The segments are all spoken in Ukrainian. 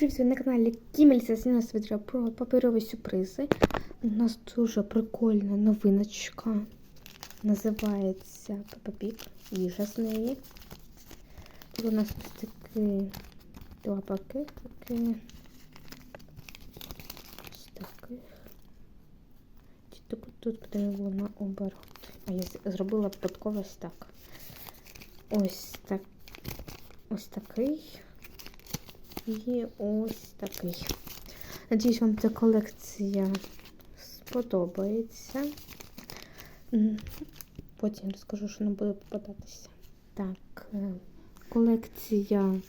Привіт, на каналі Кімельця з нас відео про паперові сюрпризи. У нас дуже прикольна новиночка. Називається Пепа Пік. Їжа з неї. Тут у нас ось такі два пакетики. Ось таких. Тут, тут потрібно було наоборот. А я зробила випадково ось так. Ось так. Ось такий. І ось такий. Надіюсь, вам ця колекція сподобається. Потім скажу, що не буде попадатися. Так, е, колекція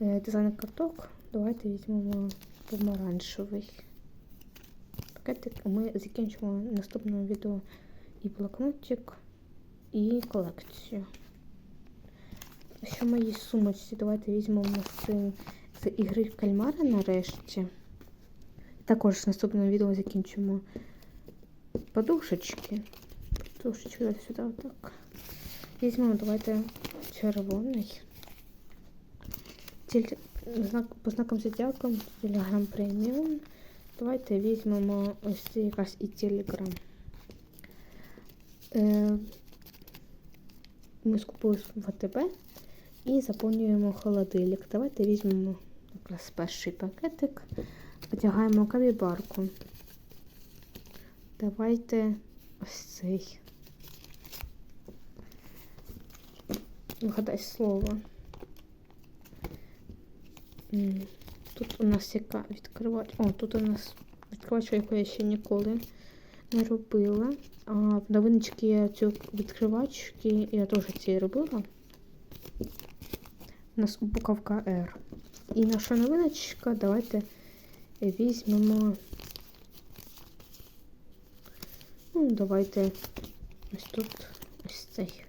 е, дизайн карток. Давайте візьмемо помаранчевий пакетик. Ми закінчимо в наступному відео і блокнотик, і колекцію. Що в моїй сумочці? Давайте візьмемо з, з ігри в кальмара нарешті. Також в наступному відео закінчимо подушечки. Подушечки ось сюди отак. Візьмемо, давайте червоний. Тіль... Знак... По знакам зодіаку Telegram Premium. Давайте візьмемо ось це якраз і Telegram. Е... Ми скупились в АТБ і заповнюємо холодильник. Давайте візьмемо якраз перший пакетик, одягаємо кавібарку. Давайте ось цей. Вгадай слово. Тут у нас яка відкривач. О, тут у нас відкривач, яку я ще ніколи не робила. А в новиночці я цю відкривачки я теж ці робила. У нас буковка R. І наша новиночка, давайте візьмемо. Ну, давайте ось тут ось цей.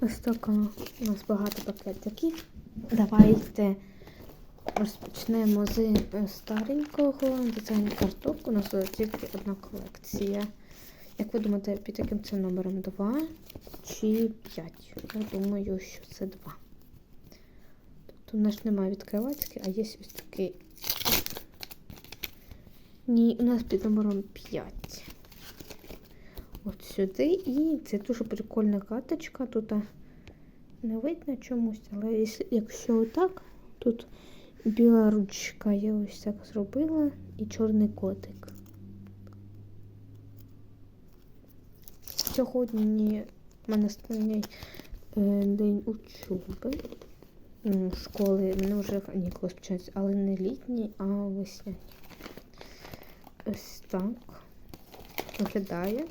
Ось така у нас багато пакетиків. Давайте розпочнемо з е, старенького дизайн карток. У нас тільки одна колекція. Як ви думаєте, під яким це номером 2 чи 5? Я думаю, що це 2. Тобто у нас немає відкривачки, а є ось такий. Ні, у нас під номером 5. От сюди. І це дуже прикольна карточка. Тут не видно чомусь, але якщо отак, тут біла ручка я ось так зробила і чорний котик. Сьогодні в мене останній е, день учоби. Школи, мене вже канікули починаються, але не літні, а весняні. Ось так виглядає.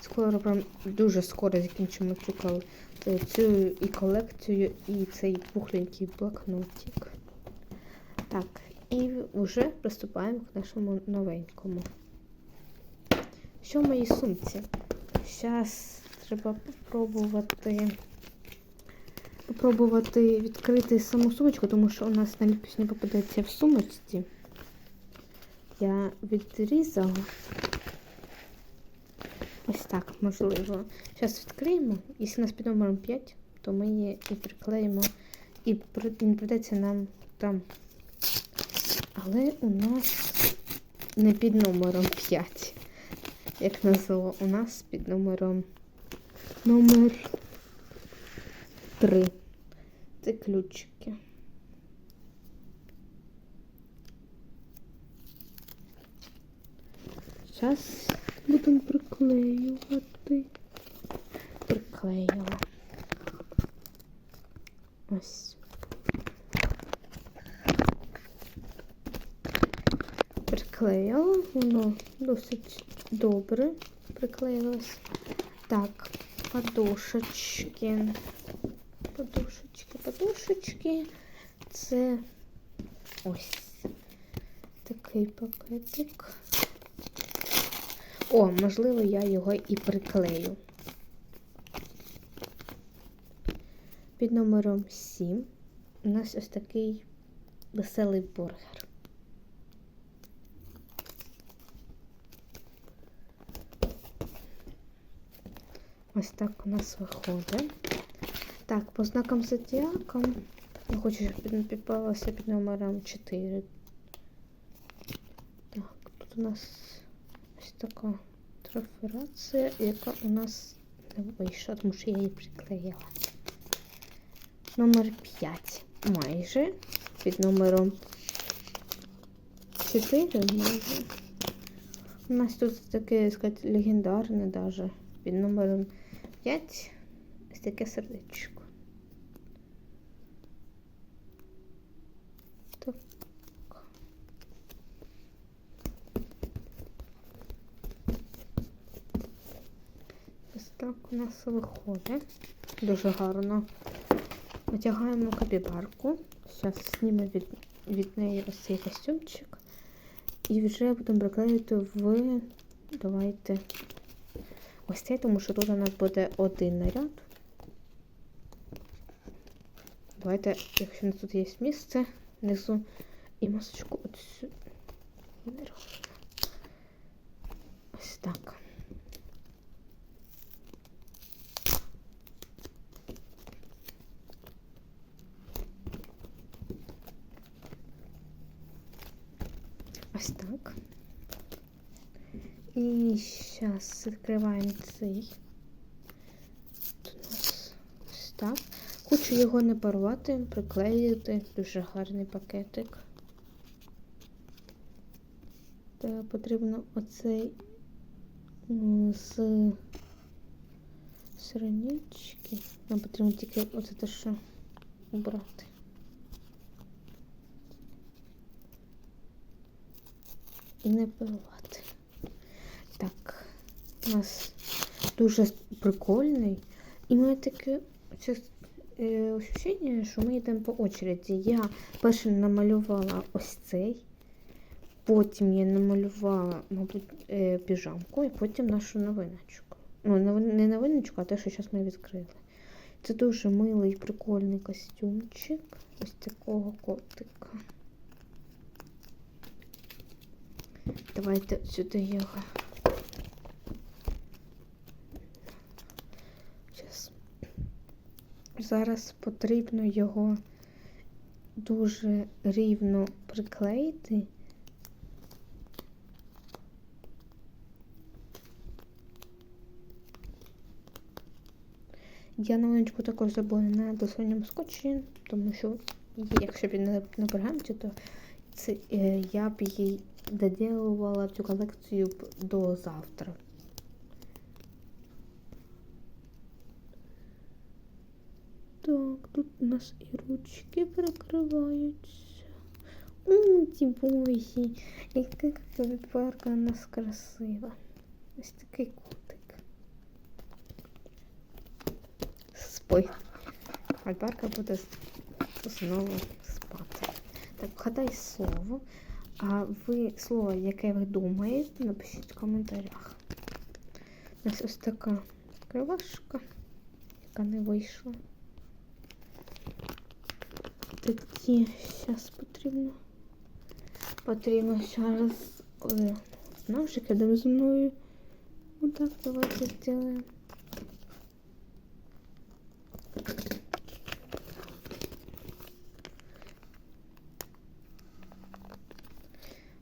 Скоро прям дуже скоро закінчимо цю, е, цю і колекцію, і цей пухленький блокнотик. Так, і вже приступаємо к нашому новенькому. Що в моїй сумці? Зараз треба попробувати попробувати відкрити саму сумочку, тому що у нас наліпість не попадається в сумочці. Я відрізала. Ось так, можливо. Зараз відкриємо. Якщо у нас під номером 5, то ми її і приклеїмо, і при- він прийдеться нам там. Але у нас не під номером 5, як назло, у нас під номером номер 3. Це ключики. Зараз будемо приклеювати. Приклеїла. Ось. Приклеїла, воно досить добре приклеїлось. Так, подушечки. Подушечки, подушечки. Це ось такий пакетик. О, можливо, я його і приклею. Під номером 7 у нас ось такий веселий бургер. Ось так у нас виходить. Так, по знакам зодіаком. Я хочу, щоб під- під номером 4. Так, тут у нас ось така траферація, яка у нас не вийшла, тому що я її приклеїла. Номер 5 майже. Під номером 4 майже. У нас тут таке, сказати, легендарне даже. Під номером 5 ось таке сердечко. Так. Ось так у нас виходить. Дуже гарно. Витягаємо капібарку. Зараз знімемо від, від неї ось цей костюмчик. І вже будемо приклеїти в. Давайте. Ось цей, тому що тут у нас буде один наряд. Давайте, якщо у нас тут є місце, внизу і масочку от сюди. Ось так. Ось так. І зараз відкриваємо цей. Тут у нас ось так. Хочу його не порвати, приклеїти. Дуже гарний пакетик. Та потрібно оцей з сиронічки. Нам потрібно тільки оце те, що убрати. І не порвати. У нас дуже прикольний. І ми таке е, ощущення, що ми йдемо по очереді. Я перше намалювала ось цей, потім я намалювала, мабуть, е, піжамку, і потім нашу новиночку. Ну, не новиночку, а те, що зараз ми відкрили. Це дуже милий, прикольний костюмчик. Ось такого котика. Давайте сюди його. Зараз. Зараз потрібно його дуже рівно приклеїти. Я новиночку також забула на дослідньому скотчі, тому що якщо б не на пергаменті, то це, е, я б її доділувала цю колекцію до завтра. Так, тут у нас і ручки прикриваються. О, ті бої. Яка капібарка у нас красива. Ось такий котик. Спой. Капібарка буде знову спати. Так, вгадай слово. А ви слово, яке ви думаєте, напишіть в коментарях. У нас ось така кривашка, яка не вийшла. Тоді зараз потрібно. Потрібно зараз е, ножик рядом зі мною. Отак давайте зробимо.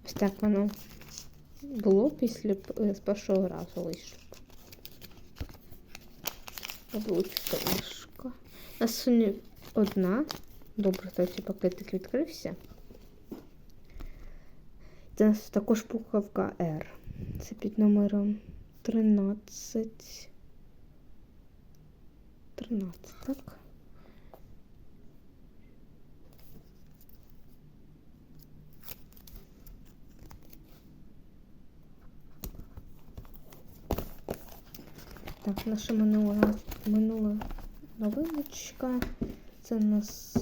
Ось так воно було після е, з першого разу вийшло. Облучка важко. У нас сьогодні одна. Добре, то пакетик відкрився. Це у нас також буковка R. Це під номером 13. 13, так? Так, наша минула, минула новиночка. Це у нас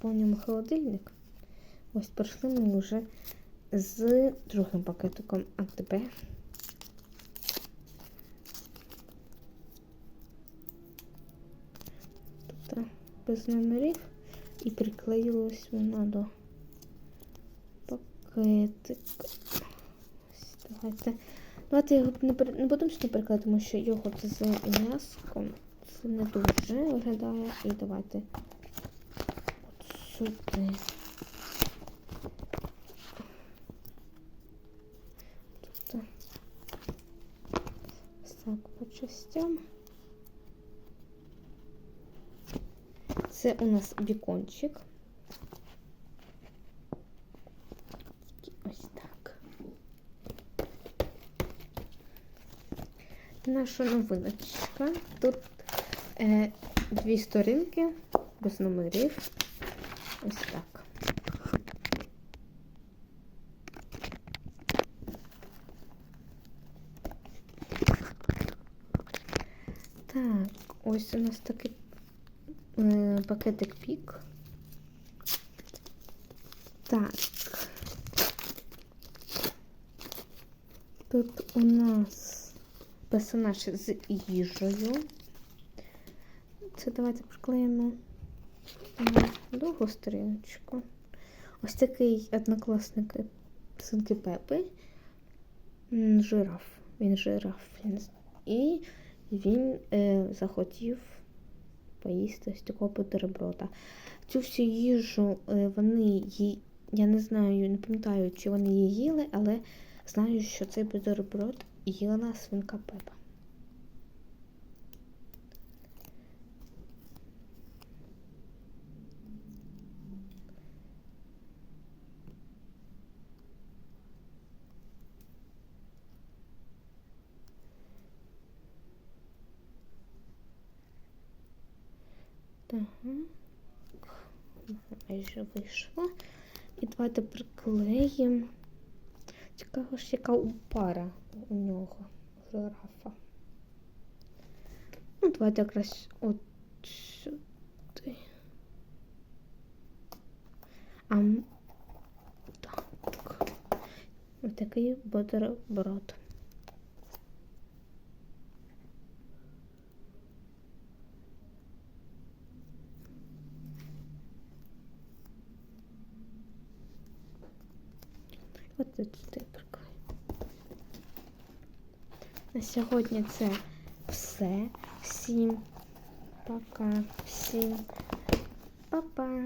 заповнюємо холодильник. Ось прийшли ми вже з другим пакетиком АТБ. Тут без номерів і приклеїлось воно до пакетика. Ось давайте Давайте його не, пер- не будемо сюди перекладати, тому що його це з м'яском. Це не дуже виглядає. І давайте сюди. Тут. Так, по частям. Це у нас бікончик. Ось так. Наша новиночка. Тут е, дві сторінки без номерів. Ось так. Так, ось у нас такий е, пакетик пік. Так. Тут у нас персонаж з їжею. Це давайте приклеїмо другу сторіночку. Ось такий однокласник синки Пепи. Жираф. Він жираф. І він е, захотів поїсти ось такого бутерброда. Цю всю їжу е, вони ї... я не знаю, не пам'ятаю, чи вони її їли, але знаю, що цей бутерброд їла свинка Пепа. Так. Майже вийшло. І давайте приклеїмо. Цікаво ж, яка пара у нього, жирафа. Ну, давайте якраз от сюди. А так. Ось такий бутерброд. От тут сюди приклею. На сьогодні це все. Всім пока. Всім па-па.